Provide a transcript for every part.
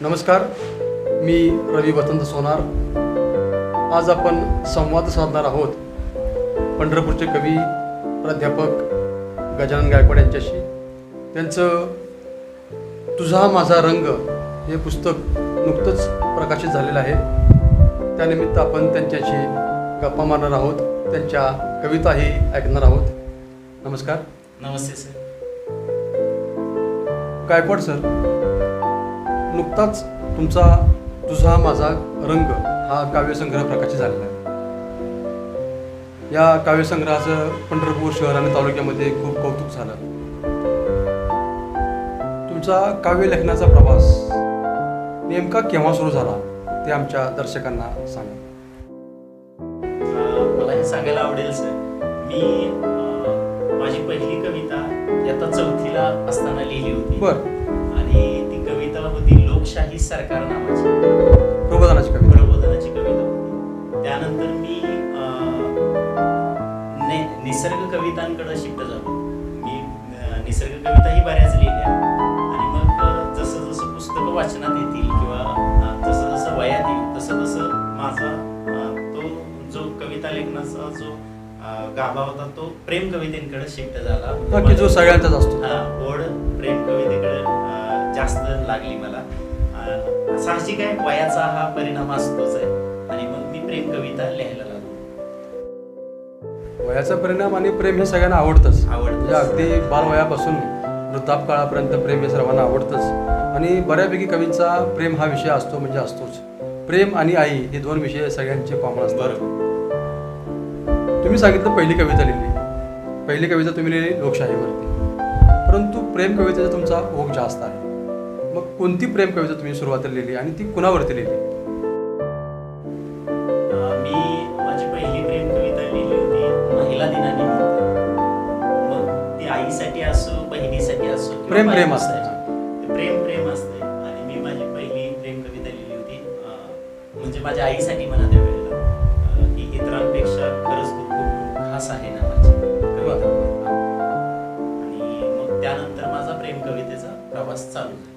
नमस्कार मी रवी वसंत सोनार. आज आपण संवाद साधणार आहोत पंढरपूरचे कवी प्राध्यापक गजानन गायकवाड यांच्याशी. त्यांचं तुझा माझा रंग हे पुस्तक नुकतंच प्रकाशित झालेलं आहे. त्यानिमित्त आपण त्यांच्याशी गप्पा मारणार आहोत त्यांच्या कविताही ऐकणार आहोत. नमस्कार. नमस्ते सर. गायकवाड सर नुकताच तुमचा तुझा माझा रंग हा काव्यसंग्रह प्रकाशित झालेला आहे. या काव्यसंग्रहाचं पंढरपूर शहर आणि तालुक्यामध्ये खूप कौतुक झालं. तुमचा काव्य लेखनाचा प्रवास नेमका केव्हा सुरू झाला ते आमच्या दर्शकांना सांगा. मला हे सांगायला आवडेल सर. मी माझी पहिली कविता आता चौथीला असताना लिहिली होती. बरं. आणि लोकशाही सरकार नावाची. प्रबोधनाची कविता. प्रबोधनाची कविता होती. त्यानंतर मी नि- निसर्ग कवितांकडे शिफ्ट झालो मी अं, निसर्ग कविताही बऱ्याच लिहिल्या. आणि मग अं, जसं जसं पुस्तकं वाचनात येतील किंवा अं, जसं जसं वयात येईल तसं तसं माझा अं, तो जो कविता लेखनाचा जो अं, गाभा होता तो प्रेम कवितेकडे शिफ्ट झाला. जो सगळ्यांचाच असतो. हा ओढ प्रेम कवितेकडे अं, जास्त लागली मला. साहजिक आहे वयाचा हा परिणाम असतोच आहे. आणि मग मी प्रेम कविता लिहायला लागलो. वयाचा परिणाम आणि प्रेम हे सगळ्यांना आवडतंच. म्हणजे अगदी बालवयापासून वृद्धापकाळापर्यंत प्रेम हे सर्वांना आवडतंच. आणि बऱ्यापैकी कवींचा प्रेम हा विषय असतो म्हणजे असतोच. प्रेम आणि आई हे दोन विषय सगळ्यांचे कॉमन असतात. तुम्ही सांगितलं पहिली कविता लिहिली. पहिली कविता तुम्ही लिहिली लोकशाहीवरती. परंतु प्रेम कवितेचा तुमचा ओघ जास्त आहे. मग कोणती प्रेम कविता तुम्ही सुरुवातीला लिहिली आणि ती कुणावरती लिहिली? मी माझी पहिली प्रेम कविता लिहिली होती महिला दिनानिमित्त. मग ती आईसाठी असो बहिणीसाठी असो प्रेम- प्रेम बायकोसाठी. ते प्रेम प्रेम असते आणि मी माझी पहिली प्रेम कविता लिहिली होती म्हणजे माझ्या आईसाठी म्हणा त्यावेळेला की इतरांपेक्षा खरंच खूप खूप खास आहे नावाची कविता. आणि मग त्यानंतर माझा प्रेम कवितेचा प्रवास चालू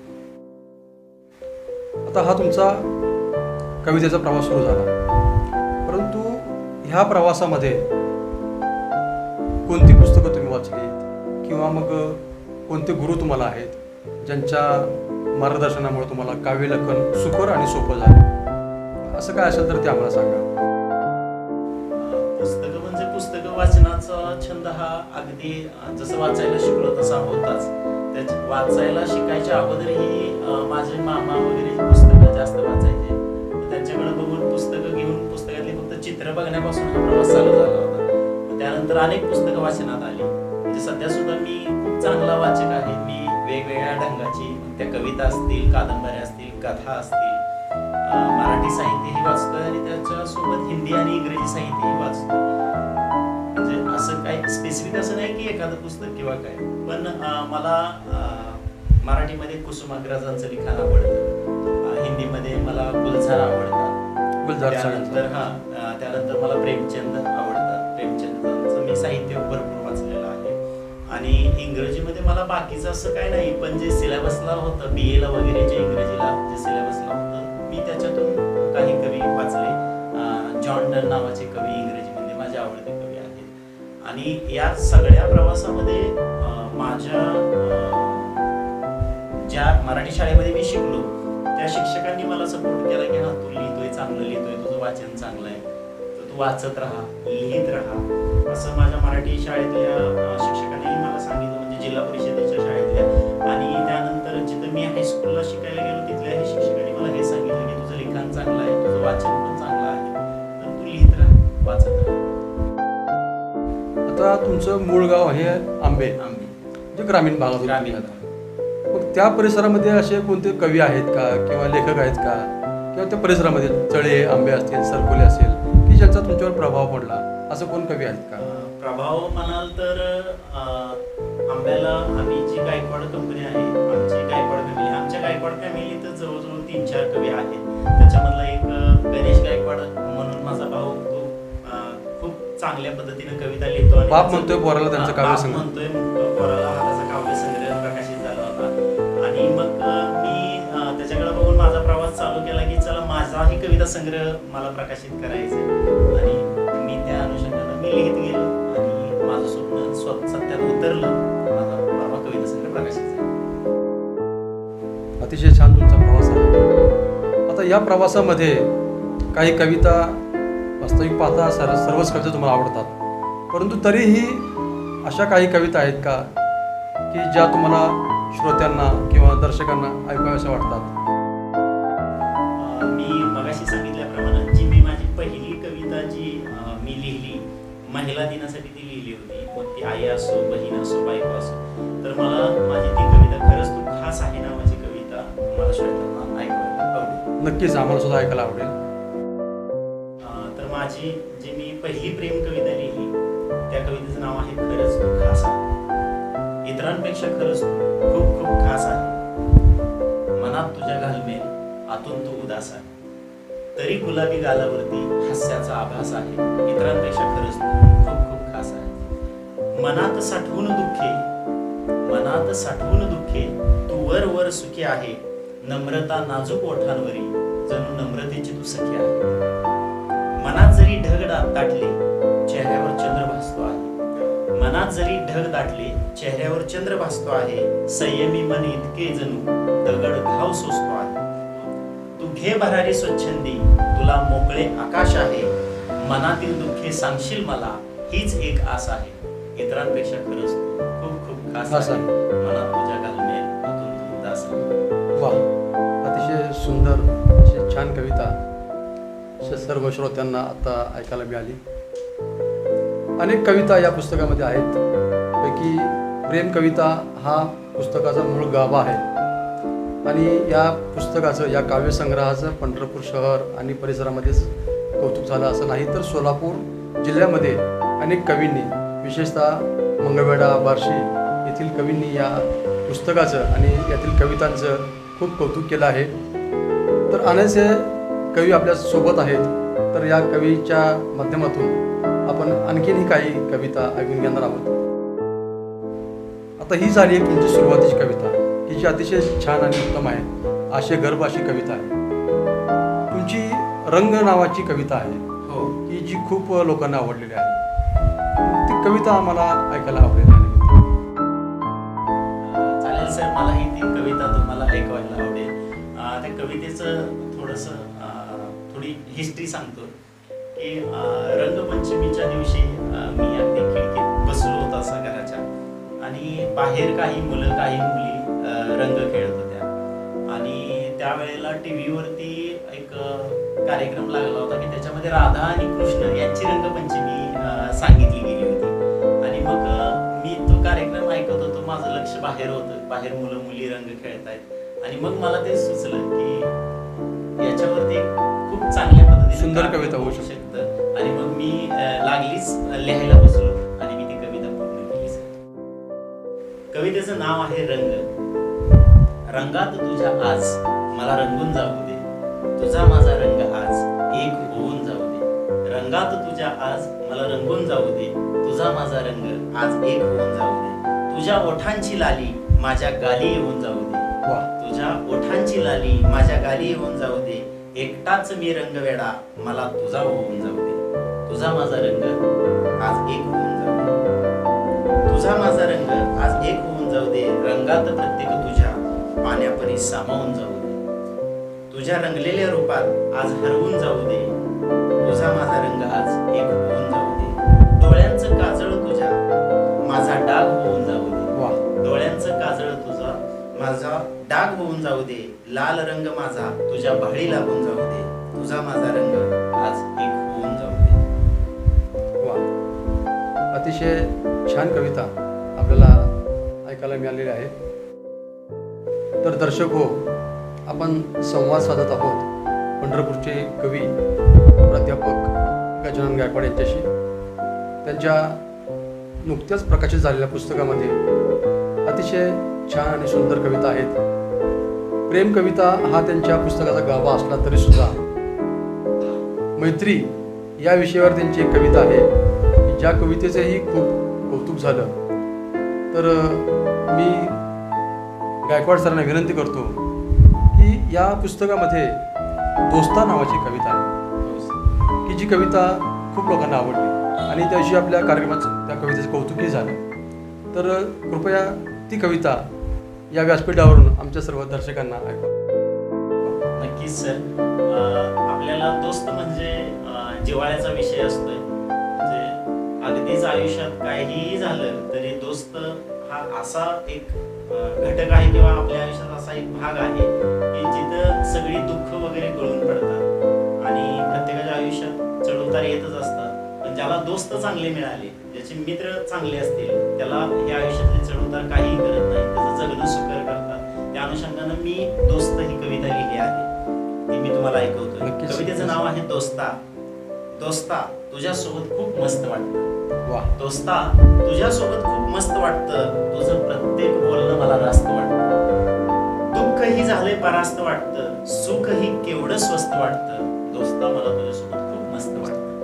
आता हा तुमचा कवितेचा प्रवास सुरू झाला. परंतु ह्या प्रवासामध्ये कोणती पुस्तकं तुम्ही वाचलीत किंवा मग कोणते गुरु तुम्हाला आहेत ज्यांच्या मार्गदर्शनामुळे तुम्हाला काव्यलेखन सुकर आणि सोपं झालं? असं काय असेल तर ते आम्हाला सांगा. पुस्तकं म्हणजे पुस्तकं वाचनाचा छंद हा अगदी जसं वाचायला शिकलो तसा होताच. त्याच्या वाचायला शिकायच्या अगोदरही ही माझे मामा वगैरे पुस्तकं जास्त वाचायचे. त्यांच्याकडे बघून पुस्तकं घेऊन पुस्तकातली फक्त चित्र बघण्यापासून हा प्रवास चालू झाला होता. त्यानंतर अनेक पुस्तकं वाचनात आली. म्हणजे सध्या सुद्धा मी खूप चांगला वाचक आहे. मी वेगवेगळ्या ढंगाची त्या कविता असतील कादंबऱ्या असतील कथा असतील मराठी साहित्यही वाचतोय आणि त्याच्यासोबत हिंदी आणि इंग्रजी साहित्यही वाचतो एखादं पुस्तक किंवा काय. पण मला मराठीमध्ये कुसुमाग्रजांचं लिखाण आवडतं. हिंदीमध्ये मला गुलझार आवडतात. गुलजार त्यानंतर हा त्यानंतर मला प्रेमचंद आवडतात. प्रेमचंदांचं मी साहित्य भरपूर वाचलेलं आहे. आणि इंग्रजीमध्ये मला बाकीचं असं काय नाही पण जे सिलेबसला होतं बी एला वगैरे जे इंग्रजीला जे सिलेबसला होतं मी त्याच्यातून काही कवी वाचले. जॉन डन नावाचे आणि या सगळ्या प्रवासामध्ये माझ्या ज्या मराठी शाळेमध्ये मी शिकलो त्या शिक्षकांनी मला सपोर्ट केला की हा तू लिहितोय चांगलं लिहितोय तुझं वाचन चांगलं आहे. तर तू वाचत राहा लिहित राहा. असं माझ्या मराठी शाळेतल्या तुमचं मूळ गाव हे आंबे. जे ग्रामीण आता. मग त्या परिसरामध्ये असे कोणते कवी आहेत का? किंवा लेखक आहेत का? किंवा त्या परिसरामध्ये चळे आंबे असतील सरकोले असेल की ज्यांचा तुमच्यावर प्रभाव पडला? असं कोण कवी आहेत का? प्रभाव म्हणाल तर आंब्याला आम्ही जी गायकवाड कंपनी आहे आमची गायकवाड फॅमिली आमच्या गायकवाड फॅमिलीत जवळजवळ तीन चार कवी आहेत. त्याच्यामधला एक गणेश गायकवाड म्हणून माझा भाऊ चांगल्या पद्धतीने कविता लिहितो आणि बाप म्हणतोय पोराला त्यांचं काव्य संग्रह. म्हणतोय पोराला हा त्याचा काव्य संग्रह प्रकाशित झाला होता. आणि मग मी त्याच्याकडे बघून माझा त्याचाही कविता संग्रह मला प्रकाशित करायचा. आणि मी त्या अनुषंगानं मी लिहित गेलो. आणि माझं स्वप्न स्व सत्यात उतरलं. माझा परवा कविता संग्रह प्रकाशित झाला. अतिशय छान तुमचा प्रवास आहे. आता या प्रवासामध्ये काही कविता वास्तविक पाहता सर सर्वच कविता तुम्हाला आवडतात. परंतु तरीही अशा काही कविता आहेत का की ज्या तुम्हाला श्रोत्यांना किंवा दर्शकांना ऐकाव्याशा वाटतात? मी मगाशी सांगितल्याप्रमाणे जी मी माझी पहिली कविता जी मी लिहिली महिला दिनासाठी ती लिहिली होती. मग ती आई असो बहीण असो बायको असो. तर मला माझी ती कविता खरंच तू खास आहे नावाची कविता मला श्रोत्यांना ऐकवायला आवडेल. नक्कीच आम्हाला सुद्धा ऐकायला आवडेल. माझी जी मी पहिली प्रेम कविता लिहिली त्या कवितेचं नाव आहे खरंच तू खास आहे. इतरांपेक्षा खरंच खूप खूप खास आहे. मनात तुझ्या घालमेल आतून तू उदास आहे. तरी गुलाबी गालावरती हास्याचा आभास आहे. इतरांपेक्षा खरंच खूप खूप खास आहे. मनात साठवून दुःखे मनात साठवून दुःखे तू वर वर सुखी आहे. नम्रता नाजूक ओठांवरी जणू नम्रतेची तू सखी आहे. ढग दाटले चेहऱ्यावर चंद्र भासतो आहे. मनात जरी ढग दाटले चेहऱ्यावर चंद्र भासतो आहे. संयमी मन इतके जणू दगड घाव सोसतो आहे. तू घे भरारी स्वच्छंदी तुला मोकळे आकाश आहे. मनातील दुःखे सांगशील मला हीच एक आस आहे. इतरांपेक्षा खरंच खूप खूप खास आहे. मनात तुझ्या वा अतिशय सुंदर अशी छान कविता. सर्व श्रोत्यांना आता ऐकायला मिळाली. अनेक कविता या पुस्तकामध्ये आहेत. पैकी प्रेम कविता हा पुस्तकाचा मूळ गाभा आहे. आणि या पुस्तकाचं या काव्यसंग्रहाचं पंढरपूर शहर आणि परिसरामध्येच कौतुक झालं असं नाही तर सोलापूर जिल्ह्यामध्ये अनेक कवींनी विशेषतः मंगळवेढा बार्शी येथील कवींनी या पुस्तकाचं आणि यातील कवितांचं खूप कौतुक केलं आहे. तर अनेकसे कवी आपल्यासोबत आहेत. तर या कवीच्या माध्यमातून आपण आणखीनही काही कविता ऐकून घेणार आहोत. आता ही झाली एक तुमची सुरुवातीची कविता. ही जी अतिशय छान आणि उत्तम आहे. आशय गर्भ अशी कविता आहे. तुमची रंग नावाची कविता आहे. हो. की जी खूप लोकांना आवडलेली आहे. ती कविता आम्हाला ऐकायला आवडेल. चालेल सर. मलाही ती कविता तुम्हाला ऐकवायला आवडेल. त्या कवितेचं थोडंसं थोडी हिस्ट्री सांगतो की रंगपंचमीच्या दिवशी मी अगदी खिडकीत बसलो होतो असा घराच्या. आणि बाहेर काही मुलं काही मुली रंग खेळत होत्या. आणि त्यावेळेला टी व्हीवरती एक कार्यक्रम लागला होता की त्याच्यामध्ये राधा आणि कृष्ण यांची रंगपंचमी सांगितली गेली होती. आणि मग मी तो कार्यक्रम ऐकत होतो माझं लक्ष बाहेर होतं. बाहेर मुलं मुली रंग खेळत आहेत आणि मग मला ते सुचलं की याच्यावरती खूप चांगल्या पद्धतीने सुंदर कविता होऊ शकते. आणि मग मी लागलीच लिहायला बसलो आणि मी ती कविता पूर्ण केली. कवितेचं नाव आहे रंग. रंगात तुझ्या आज मला रंगून जाऊ दे. तुझा माझा रंग आज एक होऊन जाऊ दे. रंगात तुझ्या आज मला रंगून जाऊ दे. तुझा माझा रंग आज एक होऊन जाऊ दे. तुझ्या ओठांची लाली माझ्या गाली येऊन जाऊ दे. तुझ्या ओठांची माझ्या गाली येऊन जाऊ दे. एकटाच मी रंग वेडा मला तुझा होऊन जाऊ दे. तुझा माझा रंग आज एक होऊन जाऊ दे. तुझा माझा रंग आज एक होऊन जाऊ दे. रंगात प्रत्येक तुझ्या पाण्यापरी सामावून जाऊ दे. तुझ्या रंगलेल्या रूपात आज हरवून जाऊ दे. तुझा माझा रंग आज एक होऊन माझा डाग होऊन जाऊ दे लाल रंग माझा तुझ्या भाळी लागून जाऊ दे तुझा माझा रंग आज एक होऊन जाऊ दे. वा. अतिशय छान कविता आपल्याला ऐकायला मिळालेली आहे. तर दर्शक हो आपण संवाद साधत आहोत पंढरपूरचे कवी प्राध्यापक गजानन गायकवाड यांच्याशी. त्यांच्या नुकत्याच प्रकाशित झालेल्या पुस्तकामध्ये अतिशय छान आणि सुंदर कविता आहेत. प्रेम कविता हा त्यांच्या पुस्तकाचा गाभा असला तरी सुद्धा मैत्री या विषयावर त्यांची एक कविता आहे ज्या कवितेचंही खूप कौतुक झालं. तर मी गायकवाड सरांना विनंती करतो की या पुस्तकामध्ये दोस्ता नावाची कविता आहे. की जी कविता खूप लोकांना आवडली आणि त्याशी आपल्या कार्यक्रमाचं त्या कवितेचं कौतुकही झालं. तर कृपया ती कविता या व्यासपीठावरून आमच्या सर्व दर्शकांना नक्कीच सर. आपल्याला दोस्त म्हणजे जिवाळ्याचा जिव्हाळ्याचा विषय असतोय. म्हणजे अगदीच आयुष्यात काहीही झालं तरी दोस्त हा असा एक घटक आहे किंवा आपल्या आयुष्यात असा एक भाग आहे की जिथं सगळी दुःख वगैरे गळून पडतात. आणि प्रत्येकाच्या आयुष्यात चढउतार येतच असतात. पण ज्याला दोस्त चांगले मिळाले ज्याचे मित्र चांगले असतील त्याला या आयुष्यातले चढउतार काहीही करत नाही. त्याचं दोस्ता. दोस्ता तुझ्यासोबत खूप मस्त वाटतं. वा. दोस्ता तुझ्यासोबत खूप मस्त वाटतं. तुझं प्रत्येक बोलणं मला रास्त वाटतं. दुःखही झालंय परास्त वाटतं. सुखही केवढं स्वस्त वाटतं. दोस्ता मला तुझ्यासोबत खूप मस्त वाटतं.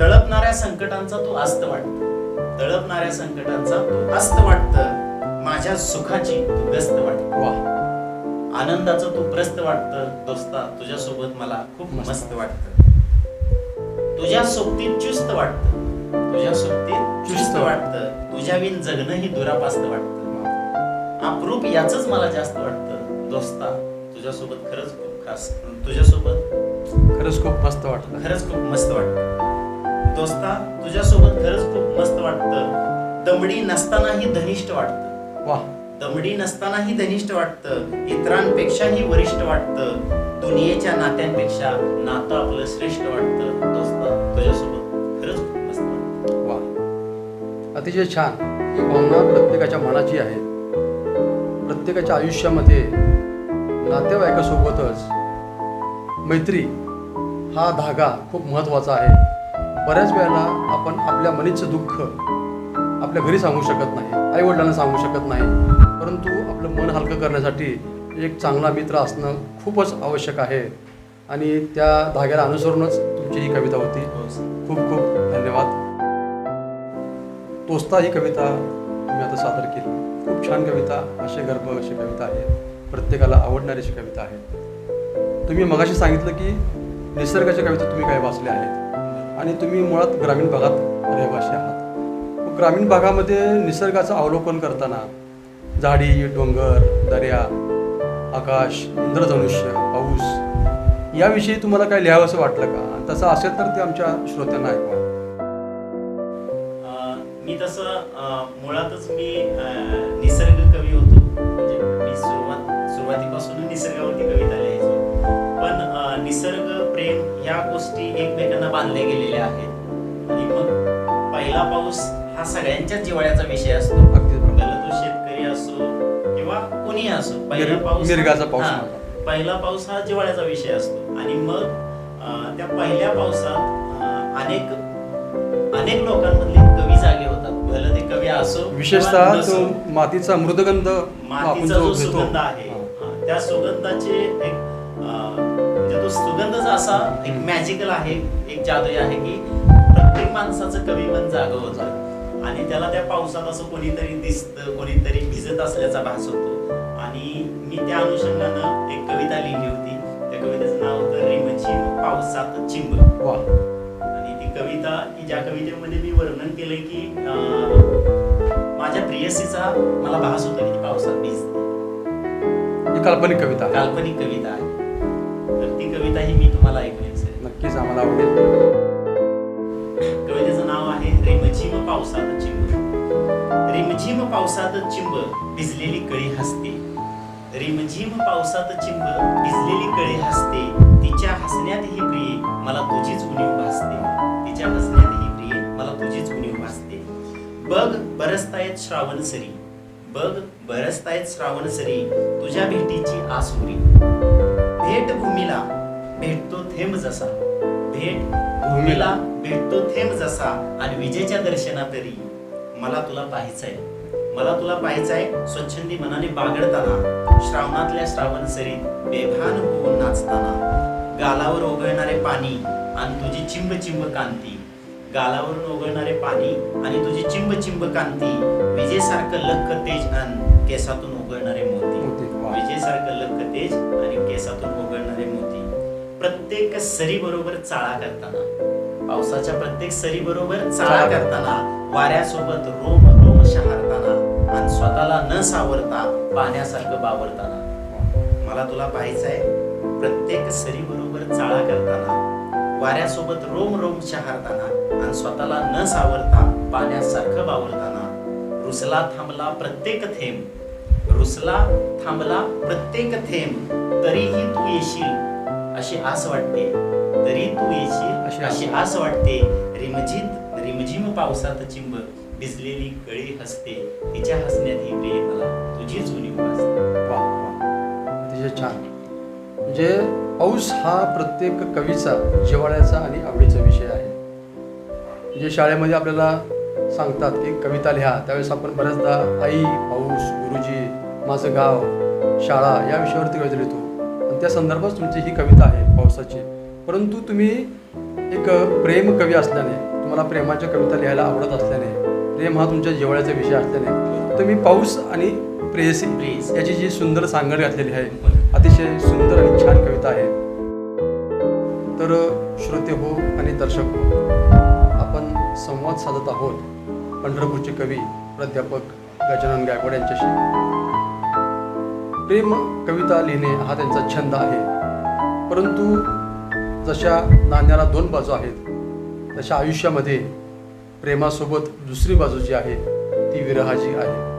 तळपणाऱ्या संकटांचा तू आस्त वाटतं. तळपणाऱ्या संकटांचा तू आस्त वाटतं. माझ्या सुखाची तू गस्त वाटतं. वा. आनंदाचं तू प्रस्त वाटतं. दोस्ता तुझ्यासोबत मला खूप मस्त. वाटतं. तुझ्या सोबतीत चुस्त वाटतं. तुझ्या सोबतीत चुस्त वाटतं. तुझ्या विण जगणंही दुरापास्त वाटतं. अप्रूप याच मला जास्त वाटतं. दोस्ता तुझ्यासोबत खरंच खूप खास तुझ्यासोबत खरंच खूप मस्त वाटलं खरंच खूप मस्त वाटतं. दोस्ता तुझ्यासोबत खरंच खूप मस्त वाटतं. दमडी नसतानाही धनिष्ठ वाटतं. वा दमडी नसतानाही धनिष्ठ वाटतं इतरांपेक्षाही वरिष्ठ वाटतं दुनियेच्या नात्यांपेक्षा नातं आपलं श्रेष्ठ वाटतं दोस्त तुझ्यासोबत खरंच खूप मस्त वा अतिशय छान. ही भावना प्रत्येकाच्या मनाची आहे. प्रत्येकाच्या आयुष्यामध्ये नातेवाईकासोबतच मैत्री हा धागा खूप महत्त्वाचा आहे. बऱ्याच वेळेला आपण आपल्या मनीचं दुःख आपल्या घरी सांगू शकत नाही आईवडिलांना सांगू शकत नाही. परंतु आपलं मन हलकं करण्यासाठी एक चांगला मित्र असणं खूपच आवश्यक आहे. आणि त्या धाग्याला अनुसरूनच तुमची ही कविता होती. हो. खूप खूप धन्यवाद. तोस्ता ही कविता मी आता सादर केली. खूप छान कविता असे गर्भ अशी कविता आहे प्रत्येकाला आवडणारी अशी कविता आहे तुम्ही मगाशी सांगितलं की निसर्गाच्या कविता तुम्ही काही वाचल्या आहेत. आणि तुम्ही मुळात ग्रामीण भागात रहिवासी आहात. ग्रामीण भागामध्ये निसर्गाचं अवलोकन करताना झाडी डोंगर दर्या आकाश इंद्रधनुष्य पाऊस याविषयी तुम्हाला काय लिहावंसं वाटलं का? तसं असेल तर ते आमच्या श्रोत्यांना ऐकवा. मी तसं मुळातच मी निसर्ग कवी होतो. म्हणजे मी सुरुवात सुरुवातीपासून निसर्गावरती कविता लिहायचो. पण निसर्ग प्रेम ह्या गोष्टी एकमेकांना बांधल्या गेलेल्या आहेत. आणि मग पहिला पाऊस हा सगळ्यांच्याच जिव्हाळ्याचा विषय असतो. शेतकरी असो किंवा कोणी असो पहिला पाऊस मिरगाचा पाऊस हा. पहिला पाऊस हा जिव्हाळ्याचा विषय असतो आणि मग अं, त्या पहिल्या पावसात अं, अनेक अनेक लोकांमधले कवी जागे होतात भलं ते कवी असो किंवा विशेषतः नसो. मातीचा मृदगंध आपण मातीचा जो जो घेतो सुगंध आहे हा. हा, त्या सुगंधाचे एक अं, म्हणजे तो सुगंधच असा एक मॅजिकल आहे एक जादू आहे की प्रत्येक माणसाचं कवी मन जाग होतं आणि त्याला त्या पावसात असं कोणीतरी दिसतं कोणीतरी भिजत असल्याचा भास होतो. आणि मी त्या अनुषंगानं एक कविता लिहिली होती. त्या कवितेचं नाव होतं रिमझिम पावसात चिंब. आणि ती कविता की ज्या कवितेमध्ये मी वर्णन केलंय की माझ्या प्रियसीचा मला भास होता की ती पावसात भिजते. काल्पनिक कविता. काल्पनिक कविता आहे. तर ती कविता ही मी तुम्हाला सर. नक्कीच आम्हाला आवडेल. पावसात चिंब. रिमझिम पावसात चिंब भिजलेली कळी हसते. रिमझिम पावसात चिंब भिजलेली कळी हसते. तिच्या हसण्यातही प्रिय मला तुझीच उणीव भासते. तिच्या हसण्यातही प्रिय मला तुझीच उणीव भासते. बघ बरसतायत श्रावण सरी. बघ बरसतायत श्रावण सरी तुझ्या भेटीची आसुरी. भेट भूमीला भेटतो थेंब जसा. भेट भूमीला भेटतो थेंब जसा. आणि विजेच्या दर्शनातरी मला तुला पाहायचंय. मला तुला पाहायचंय स्वच्छंदी मनाने बागडताना श्रावणातल्या श्रावण सरीत बेभान होऊन नाचताना. गालावर ओघळणारे पाणी आणि तुझी चिंब चिंब कांती. गालावरून ओघळणारे पाणी आणि तुझी चिंब चिंब कांती. विजेसारखं लख तेज अन केसातून ओघळणारे मोती. विजेसारखं लख तेज आणि केसातून ओघळणारे मोती. प्रत्येक सरी बरोबर चाळा करताना. पावसाच्या प्रत्येक सरी बरोबर चाळा करताना वाऱ्यासोबत रोम रोम शहारताना आणि स्वतःला न सावरता पाण्यासारखं बावरताना. मला तुला पाहायचंय प्रत्येक सरी बरोबर चाळा करताना वाऱ्यासोबत रोम रोम शहारताना आणि स्वतःला न सावरता पाण्यासारखं बावरताना रुसला थांबला प्रत्येक थेंब. रुसला थांबला प्रत्येक थेंब तरीही तू येशील अशी आस वाटते. तरी तू येशील. अशी आस वाटते. रिमझिम रिमझिम पावसात चिंब भिजलेली कळी हसते. तिच्या हसण्यात ही प्रेमला तुझी जुनी भासते छान. म्हणजे पाऊस हा प्रत्येक कवीचा जिव्हाळ्याचा आणि आवडीचा विषय आहे. म्हणजे शाळेमध्ये आपल्याला सांगतात की कविता लिहा. त्यावेळेस आपण बऱ्याचदा आई पाऊस गुरुजी माझं गाव शाळा या विषयावरती कविता लिहितो आणि त्या संदर्भात तुमची ही कविता आहे पावसाची परंतु तुम्ही एक प्रेम कवी असल्याने तुम्हाला प्रेमाच्या कविता लिहायला आवडत असल्याने प्रेम हा तुमच्या जिव्हाळ्याचा विषय असल्याने तुम्ही पाऊस आणि प्रेयसी प्रेयसी. याची जी सुंदर सांगड घातलेली आहे अतिशय सुंदर आणि छान कविता आहे. तर श्रोते हो आणि दर्शक हो आपण संवाद साधत आहोत पंढरपूरचे कवी प्राध्यापक गजानन गायकवाड यांच्याशी. प्रेम कविता लिहिणे हा त्यांचा छंद आहे. परंतु जशा नाण्याला दोन बाजू आहेत तशा आयुष्यामध्ये प्रेमासोबत दुसरी बाजू जी आहे ती विरहाची आहे.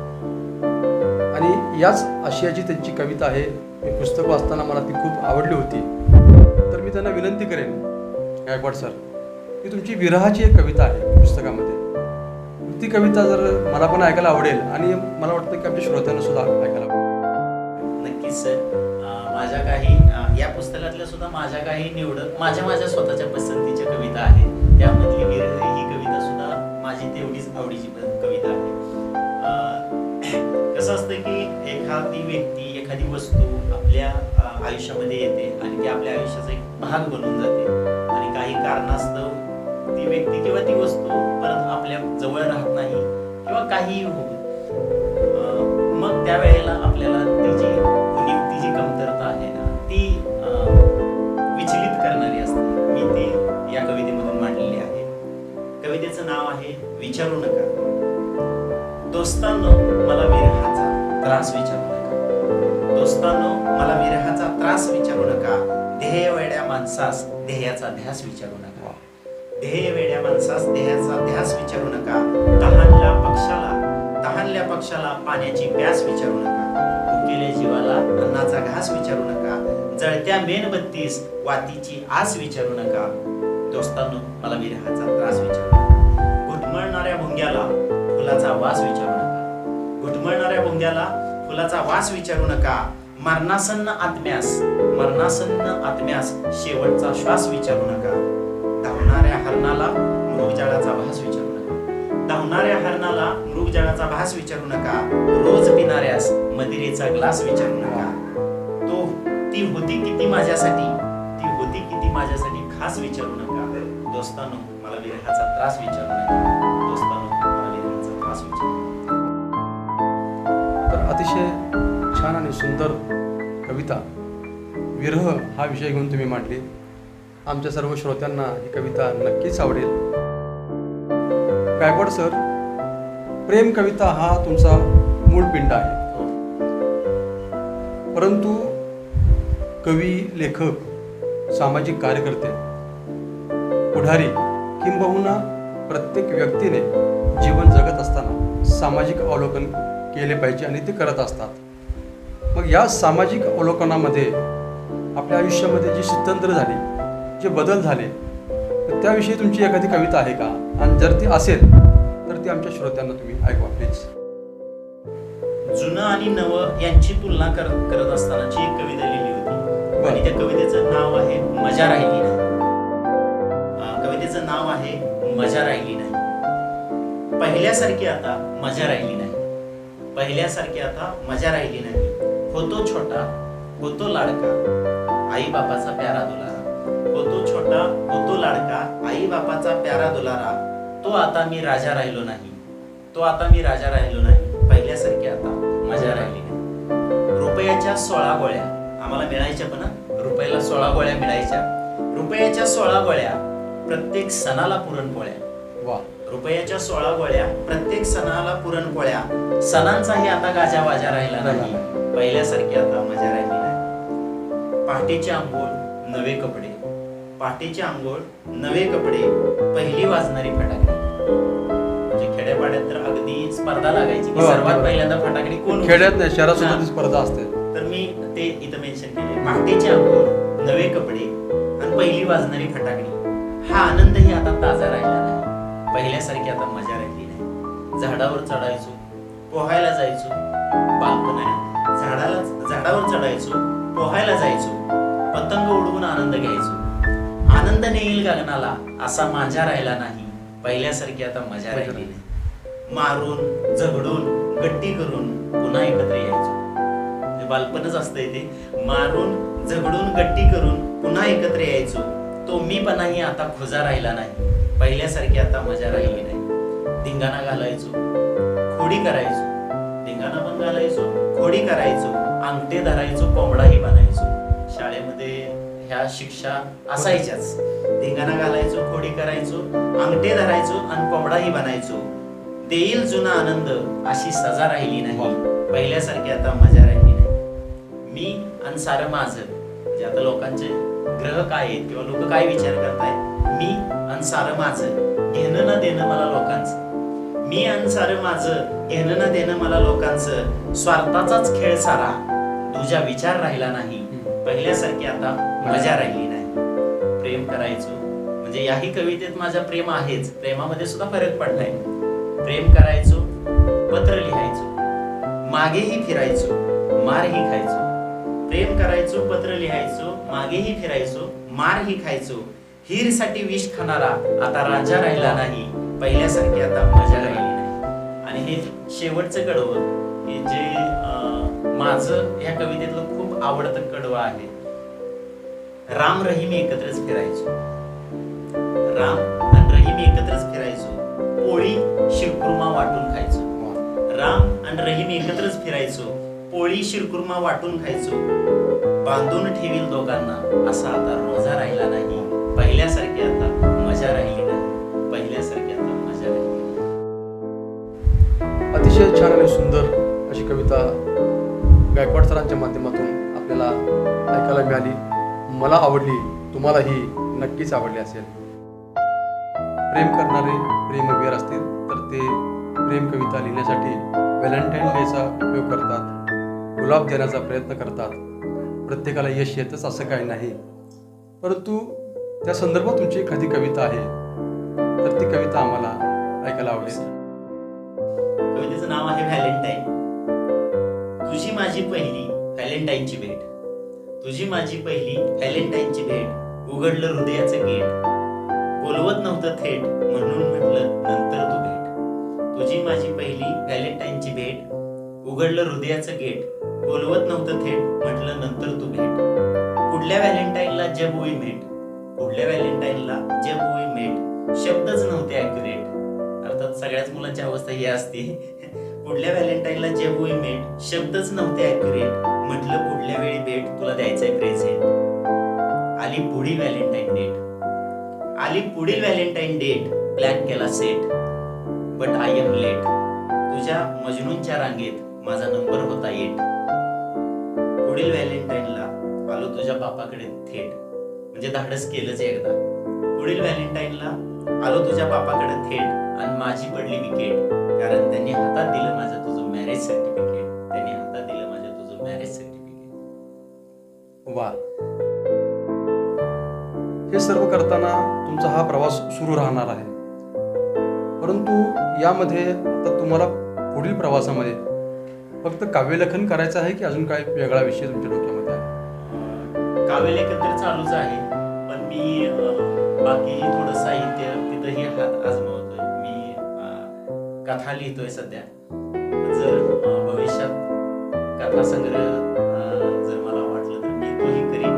आणि याच आशियाची त्यांची कविता आहे मी पुस्तक वाचताना मला ती खूप आवडली होती. तर मी त्यांना विनंती करेन गायकवाड सर की तुमची विरहाची एक कविता आहे पुस्तकामध्ये. ती कविता जर मला पण ऐकायला आवडेल आणि मला वाटतं की आमच्या श्रोत्यांना सुद्धा ऐकायला आवडेल. नक्कीच सर. माझ्या काही या पुस्तकातल्या सुद्धा माझ्या काही निवडक माझ्या माझ्या स्वतःच्या पसंतीच्या कविता आहेत. त्यामधली विरह ही कविता सुद्धा माझी तेवढीच आवडीची कविता आहे. अं, कसं असतं की एखादी व्यक्ती एखादी वस्तू आपल्या आयुष्यामध्ये येते आणि ती आपल्या आयुष्याचा एक भाग बनून जाते. आणि काही कारणास्तव ती व्यक्ती किंवा ती वस्तू परत आपल्या जवळ राहत नाही किंवा काहीही होऊ मग त्यावेळेला आपल्याला ती जी ती जी कमतरता आहे ना असते या कवितेमधून मांडलेली आहे. कवितेचं नाव आहे विचारू नका. दोस्तांनो मला विरहाचा त्रास विचारू नका. दोस्तांनो मला विरहाचा त्रास विचारू नका. ध्येय वेड्या माणसास ध्येयाचा ध्यास विचारू नका. ध्येय वेड्या माणसास ध्येयाचा ध्यास विचारू नका. तहानल्या पक्षाला तहानल्या पक्षाला पाण्याची प्यास विचारू नका. भुकेल्या जीवाला अन्नाचा घास विचारू नका. जळत्या मेणबत्तीस वातीची आस विचारू नका. दोस्तांनो मला विरहाचा त्रास विचारू. नका घुटमळणाऱ्या भुंग्याला फुलाचा वास विचारू नका. घुटमळणाऱ्या भुंग्याला फुलाचा वास विचारू नका. मरणासन्न आत्म्यास मरणासन्न आत्म्यास शेवटचा श्वास विचारू नका. धावणाऱ्या हरणाला मृगजाळाचा भास विचारू नका. धावणाऱ्या हरणाला मृगजाळाचा भास विचारू नका. रोज पिणाऱ्यास मदिरेचा ग्लास विचारू नका. ती होती किती माझ्यासाठी? ती होती किती माझ्यासाठी? खास विचारू नका. दोस्तानो मला विरहाचा त्रास विचारू नका. दोस्तानो मला विरहाचा त्रास विचारू तर अतिशय छान आणि सुंदर कविता विरह हा विषय घेऊन तुम्ही मांडली. आमच्या सर्व श्रोत्यांना ही कविता नक्कीच आवडेल. गायकवाड सर प्रेम कविता हा तुमचा मूळ पिंड आहे. परंतु कवी लेखक सामाजिक कार्यकर्ते पुढारी किंबहुना प्रत्येक व्यक्तीने जीवन जगत असताना सामाजिक अवलोकन केले पाहिजे आणि ते करत असतात. मग या सामाजिक अवलोकनामध्ये आपल्या आयुष्यामध्ये जी स्थित्यंतर झाली जे बदल झाले तर त्याविषयी तुमची एखादी कविता आहे का? आणि जर ती असेल तर ती आमच्या श्रोत्यांना तुम्ही ऐकवा प्लीज. जुनं आणि नवं यांची तुलना करत करत असतानाची एक कविता लिहिली आणि त्या कवितेचं नाव आहे मजा राहिली नाही. कवितेचं नाव आहे मजा राहिली नाही. पहिल्यासारखी आता मजा राहिली नाही. पहिल्यासारखी आता मजा राहिली नाही. होतो छोटा होतो लाडका आई बापाचा प्यारा दुलारा. होतो छोटा होतो लाडका आई बापाचा प्यारा दुलारा. तो आता मी राजा राहिलो नाही. तो आता मी राजा राहिलो नाही. पहिल्यासारखी आता मजा राहिली नाही. रुपयाच्या सोळा गोळ्या. आम्हाला मिळायच्या पण. रुपयाला सोळा गोळ्या मिळायच्या. रुपयाच्या सोळा गोळ्या प्रत्येक सणाला पुरणपोळ्या. वा. रुपयाच्या सोळा गोळ्या प्रत्येक सणाला पुरणपोळ्या. सणांचाही आता गाजा वाजा राहिला नाही. पहिल्यासारखी आता मजा राहिली नाही. पहाटेचे आंघोळ नवे कपडे. पहाटेचे आंघोळ नवे कपडे पहिली वाजणारी फटाकडी म्हणजे खेड्यापाड्यात तर अगदी स्पर्धा लागायची की हो, सर्वात. पहिल्यांदा फटाकडी कोण? खेड्यात नाही शहरात स्पर्धा असते. तर मी ते इथं मेन्शन केले पहाटेचे आंघोळ नवे कपडे आणि पहिली वाजणारी फटाकडी हा आनंदही आता ताजा राहिला नाही. पहिल्यासारखी आता मजा राहिली नाही. झाडावर चढायचो पोहायला जायचो बालपण आहे झाडाला झाडावर चढायचो पोहायला जायचो पतंग उडवून आनंद घ्यायचो. आनंद नेईल गगनाला असा माझा राहिला नाही. पहिल्यासारखी आता मजा राहिली नाही. मारून झगडून गट्टी करून पुन्हा एकत्र यायचो. म्हणजे बालपणच असतंय ते मारून झगडून गट्टी करून पुन्हा एकत्र यायचो. तो मी पणाही आता खुजा राहिला नाही. पहिल्यासारखी आता मजा राहिली नाही. धिंगाणा घालायचो. खोडी करायचो. धिंगाणा पण घालायचो. खोडी करायचो. अंगठे धरायचो कोंबडाही बनायचो. शाळेमध्ये ह्या शिक्षा असायच्याच. धिंगाणा घालायचो खोडी करायचो अंगठे धरायचो आणि कोंबडाही बनायचो. देईल जुना आनंद अशी सजा राहिली नाही. पहिल्यासारखी आता मजा राहिली मी आणि सारं माझं. म्हणजे आता लोकांचे ग्रह काय आहेत किंवा लोक काय विचार करतायत? मी आणि सारं माझं. घेणं ना देणं मला लोकांचं. मी आणि सारं माझं घेणं ना देणं मला लोकांचं. स्वार्थाचाच खेळ सारा. तुझा विचार राहिला नाही. पहिल्यासारखी आता मजा राहिली नाही. प्रेम करायचो. म्हणजे याही कवितेत माझ्या प्रेम आहेच. प्रेमामध्ये सुद्धा फरक पडलाय. प्रेम करायचो पत्र लिहायचो. मागेही फिरायचो. मारही खायचो. प्रेम करायचो पत्र लिहायचो मागेही फिरायचो मारही खायचो. हीरसाठी विष खाणारा आता राजा राहिला नाही. पहिल्यासारखी आता मजा राहिली नाही. आणि हे शेवटचं कडवं हे जे माझ माझं ह्या कवितेतलं खूप आवडतं कडवं आहे. राम रहीम एकत्रच फिरायचो. राम आणि रहीम एकत्रच फिरायचो. पोळी शिवकुर्मा वाटून खायचो. राम आणि रहीम एकत्रच फिरायचो. पोळी शिरकुर्मा वाटून खायचो. बांधून ठेवील दोघांना असा आता रोजा राहिला नाही. पहिल्यासारखी आता मजा राहिली नाही. पहिल्यासारखी आता मजा राहिली अतिशय छान आणि सुंदर अशी कविता गायकवाड सरांच्या माध्यमातून आपल्याला ऐकायला मिळाली. मला आवडली तुम्हालाही नक्कीच आवडली असेल. प्रेम करणारे प्रेमवीर असतील तर ते प्रेम कविता लिहिण्यासाठी व्हॅलेंटाईन डेचा उपयोग करतात. गुलाब देण्याचा प्रयत्न करतात. प्रत्येकाला यश येतच असं काही नाही. परंतु त्या संदर्भात तुमची एखादी कविता आहे. तर ती कविता आम्हाला ऐकायला आवडेल. कवितेचं नाव आहे व्हॅलेंटाईन. तुझी माझी पहिली व्हॅलेंटाईनची भेट. तुझी माझी पहिली व्हॅलेंटाईनची भेट उघडलं हृदयाचं गेट. बोलवत नव्हतं थेट म्हणून म्हटलं नंतर तू भेट. तुझी माझी पहिली व्हॅलेंटाईनची भेट उघडलं हृदयाचं गेट. बोलवत नव्हतं थेट म्हटलं नंतर तू भेट. पुढल्या व्हॅलेंटाईनला जब वी मेट. पुढल्या व्हॅलेंटाईनला जब वी मेट. शब्दच नव्हते ऍक्युरेट अर्थात सगळ्याच मुलांची अवस्था ही असते. पुढल्या व्हॅलेंटाईनला जब वी मेट. शब्दच नव्हते ऍक्युरेट म्हटलं पुढल्या वेळी भेट तुला द्यायचंय प्रेझेंट आली पुढील व्हॅलेंटाईन डेट. आली पुढील व्हॅलेंटाईन डेट. प्लॅन केला set. But I am late. तुझ्या मजनूंच्या रांगेत माझा नंबर होता एट. पुढील व्हॅलेंटाईनला आलो तुझ्या बापाकडे थेट. म्हणजे धाडस केलंच एकदा. पुढील व्हॅलेंटाईनला आलो तुझ्या बापाकडे थेट आणि माझी पडली विकेट. कारण त्यांनी हातात दिलं माझं तुझं मॅरेज सर्टिफिकेट त्यांनी हातात दिलं माझं तुझं मॅरेज सर्टिफिकेट वा. हे सर्व करताना तुमचा हा प्रवास सुरू राहणार आहे. परंतु यामध्ये आता तुम्हाला पुढील प्रवासामध्ये फक्त काव्यलेखन करायचं आहे की अजून काय वेगळा विषय तुमच्या डोक्यामध्ये आहे? काव्यलेखन तर चालूच आहे पण मी बाकी थोडं साहित्य तिथंही हात आजमावतोय. मी कथा लिहितोय सध्या. जर भविष्यात कथा संग्रह जर मला वाटलं तर मी तोही करीन.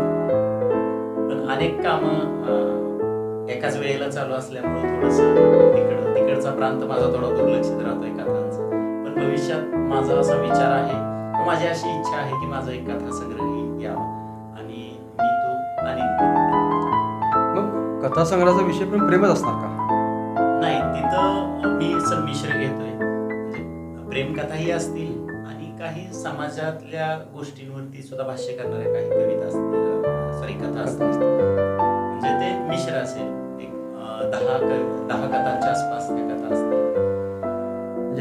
पण अनेक कामं एकाच वेळेला चालू असल्यामुळं थोडस तिकड तिकडचा प्रांत माझा थोडा दुर्लक्षित राहतोय कथांचा. पण भविष्यात माझा असा विचार आहे. माझी अशी इच्छा आहे की माझा एक कथासंग्रह यावा. आणि मी तो मग कथा संग्रहाचा विषय पण प्रेमच असणार का? नाही तिथं मी संमिश्र घेतोय. म्हणजे प्रेमकथाही असतील आणि काही समाजातल्या गोष्टींवरती सुद्धा भाष्य करणाऱ्या काही कविता असतील सॉरी कथा असतील. म्हणजे ते मिश्र असेल. एक दहा दहा कथांच्या आसपास त्या कथा असतात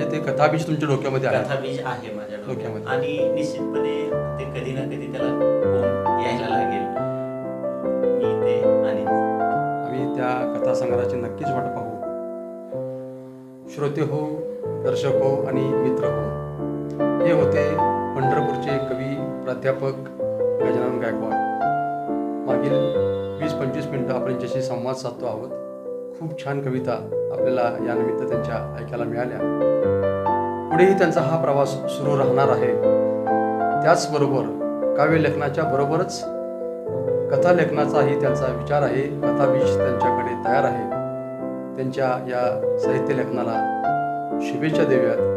म्हणजे ते कथाबीज तुमच्या डोक्यामध्ये आहे कथाबीज आहे माझ्या डोक्यामध्ये. आणि निश्चितपणे ते कधी ना कधी त्याला कोण यायला लागेल. मी ते आणि आम्ही त्या कथासंग्रहाची नक्कीच वाट पाहू. श्रोते हो दर्शक हो आणि मित्र हो. हे होते पंढरपूरचे कवी प्राध्यापक गजानन गायकवाड. मागील वीस पंचवीस मिनटं आपण यांच्याशी संवाद साधतो आहोत खूप छान कविता आपल्याला या निमित्त त्यांच्या ऐकायला मिळाल्या. पुढेही त्यांचा हा प्रवास सुरू राहणार आहे. त्याचबरोबर काव्यलेखनाच्या बरोबरच कथा लेखनाचाही त्यांचा विचार आहे. कथाबीज त्यांच्याकडे तयार आहे. त्यांच्या या साहित्य लेखनाला शुभेच्छा देऊयात.